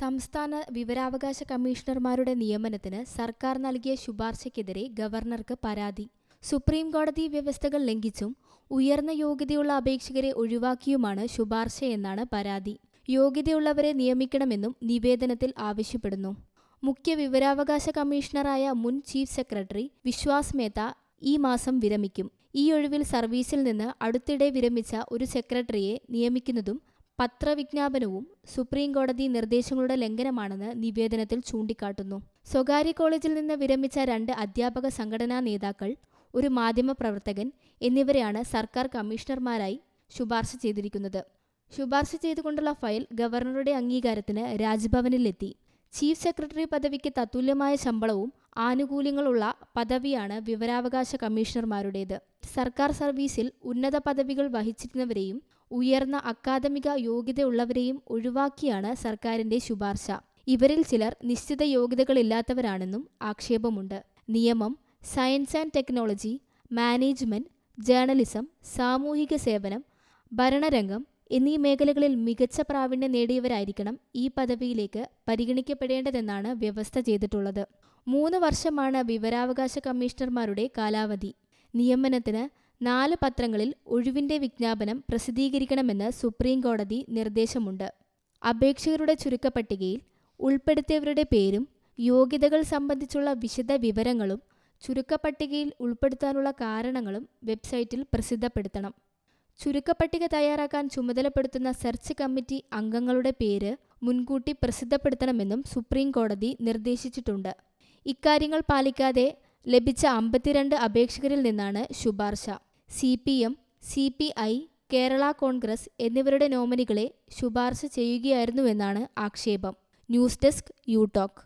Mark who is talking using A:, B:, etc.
A: സംസ്ഥാന വിവരാവകാശ കമ്മീഷണർമാരുടെ നിയമനത്തിന് സർക്കാർ നൽകിയ ശുപാർശയ്ക്കെതിരെ ഗവർണർക്ക് പരാതി. സുപ്രീം കോടതി വ്യവസ്ഥകൾ ലംഘിച്ചും ഉയർന്ന യോഗ്യതയുള്ള അപേക്ഷകരെ ഒഴിവാക്കിയുമാണ് ശുപാർശയെന്നാണ് പരാതി. യോഗ്യതയുള്ളവരെ നിയമിക്കണമെന്നും നിവേദനത്തിൽ ആവശ്യപ്പെടുന്നു. മുഖ്യ വിവരാവകാശ കമ്മീഷണറായ മുൻ ചീഫ് സെക്രട്ടറി വിശ്വാസ് മേത്ത ഈ മാസം വിരമിക്കും. ഈ ഒഴിവിൽ സർവീസിൽ നിന്ന് അടുത്തിടെ വിരമിച്ച ഒരു സെക്രട്ടറിയെ നിയമിക്കുന്നതും പത്രവിജ്ഞാപനവും സുപ്രീംകോടതി നിർദ്ദേശങ്ങളുടെ ലംഘനമാണെന്ന് നിവേദനത്തിൽ ചൂണ്ടിക്കാട്ടുന്നു. സ്വകാര്യ കോളേജിൽ നിന്ന് വിരമിച്ച രണ്ട് അധ്യാപക സംഘടനാ നേതാക്കൾ ഒരു മാധ്യമപ്രവർത്തകൻ എന്നിവരെയാണ് സർക്കാർ കമ്മീഷണർമാരായി ശുപാർശ ചെയ്തിരിക്കുന്നത്. ശുപാർശ ചെയ്തുകൊണ്ടുള്ള ഫയൽ ഗവർണറുടെ അംഗീകാരത്തിന് രാജ്ഭവനിലെത്തി. ചീഫ് സെക്രട്ടറി പദവിക്ക് തത്തുല്യമായ ശമ്പളവും ആനുകൂല്യങ്ങളുള്ള പദവിയാണ് വിവരാവകാശ കമ്മീഷണർമാരുടേത്. സർക്കാർ സർവീസിൽ ഉന്നത പദവികൾ വഹിച്ചിരുന്നവരെയും ഉയർന്ന അക്കാദമിക യോഗ്യതയുള്ളവരെയും ഒഴിവാക്കിയാണ് സർക്കാരിന്റെ ശുപാർശ. ഇവരിൽ ചിലർ നിശ്ചിത യോഗ്യതകളില്ലാത്തവരാണെന്നും ആക്ഷേപമുണ്ട്. നിയമം science and technology management journalism സാമൂഹിക സേവനം ഭരണരംഗം എന്നീ മേഖലകളിൽ മികച്ച പ്രാവീണ്യം നേടിയവരായിരിക്കണം ഈ പദവിയിലേക്ക് പരിഗണിക്കപ്പെടേണ്ടതെന്നാണ് വ്യവസ്ഥ ചെയ്തിട്ടുള്ളത്. മൂന്ന് വർഷമാണ് വിവരാവകാശ കമ്മീഷണർമാരുടെ കാലാവധി. നിയമനത്തിന് നാല് പത്രങ്ങളിൽ ഒഴിവിന്റെ വിജ്ഞാപനം പ്രസിദ്ധീകരിക്കണമെന്ന് സുപ്രീം കോടതി നിർദ്ദേശമുണ്ട്. അപേക്ഷകരുടെ ചുരുക്കപ്പട്ടികയിൽ ഉൾപ്പെടുത്തിയവരുടെ പേരും യോഗ്യതകൾ സംബന്ധിച്ചുള്ള വിശദ വിവരങ്ങളും ചുരുക്കപ്പട്ടികയിൽ ഉൾപ്പെടുത്താനുള്ള കാരണങ്ങളും വെബ്സൈറ്റിൽ പ്രസിദ്ധപ്പെടുത്തണം. ചുരുക്കപ്പട്ടിക തയ്യാറാക്കാൻ ചുമതലപ്പെടുത്തുന്ന സെർച്ച് കമ്മിറ്റി അംഗങ്ങളുടെ പേര് മുൻകൂട്ടി പ്രസിദ്ധപ്പെടുത്തണമെന്നും സുപ്രീം കോടതി നിർദ്ദേശിച്ചിട്ടുണ്ട്. ഇക്കാര്യങ്ങൾ പാലിക്കാതെ ലഭിച്ച അമ്പത്തിരണ്ട് അപേക്ഷകരിൽ നിന്നാണ് ശുപാർശ. C P M C P I Kerala Congress എന്നിവരുടെ നോമിനികളെ ശുപാർശ ചെയ്യുകയായിരുന്നുവെന്നാണ് ആക്ഷേപം. News desk you talk